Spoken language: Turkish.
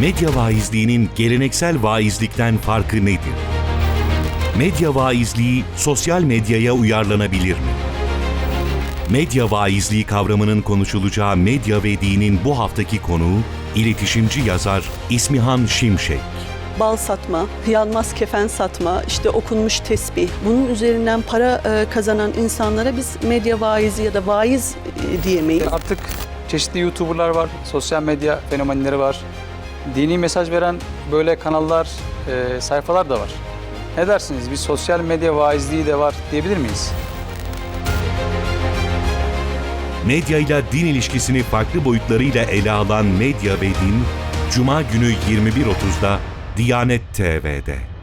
Medya vaizliğinin geleneksel vaizlikten farkı nedir? Medya vaizliği sosyal medyaya uyarlanabilir mi? Medya vaizliği kavramının konuşulacağı Medya ve Din'in bu haftaki konuğu iletişimci yazar İsmihan Şimşek. bal satma, yanmaz kefen satma, işte okunmuş tesbih. Bunun üzerinden para e, kazanan insanlara biz medya vaizi ya da vaiz e, diyemeyiz. Artık çeşitli YouTuber'lar var, sosyal medya fenomenleri var. Dini mesaj veren böyle kanallar, e, sayfalar da var. Ne dersiniz? Bir sosyal medya vaizliği de var diyebilir miyiz? Medya ile din ilişkisini farklı boyutlarıyla ele alan Medya ve Din, Cuma günü 21.30'da Diyanet TV'de.